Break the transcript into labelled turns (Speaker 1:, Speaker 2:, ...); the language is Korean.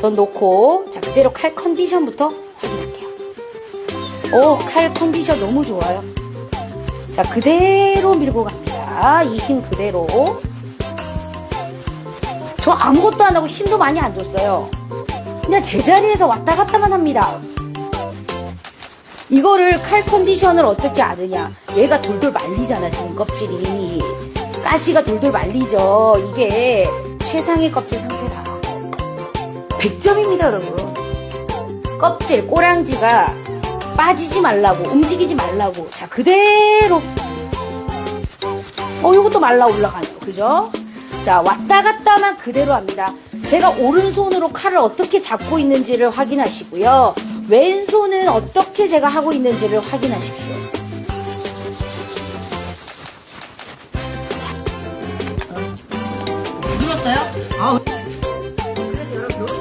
Speaker 1: 전 놓고 자 그대로 칼 컨디션부터 확인할게요. 오, 칼 컨디션 너무 좋아요. 자, 그대로 밀고 갑니다. 이 힘 그대로. 저 아무것도 안 하고 힘도 많이 안 줬어요. 그냥 제자리에서 왔다 갔다만 합니다. 이거를 칼 컨디션을 어떻게 아느냐. 얘가 돌돌 말리잖아, 지금 껍질이. 가시가 돌돌 말리죠. 이게 최상의 껍질 상태다. 100점입니다, 여러분. 껍질, 꼬랑지가 빠지지 말라고, 움직이지 말라고. 자, 그대로. 어, 요것도 말라 올라가네요. 그죠? 자, 왔다 갔다만 그대로 합니다. 제가 오른손으로 칼을 어떻게 잡고 있는지를 확인하시고요. 왼손은 어떻게 제가 하고 있는지를 확인하십시오.
Speaker 2: 눌렀어요? 아,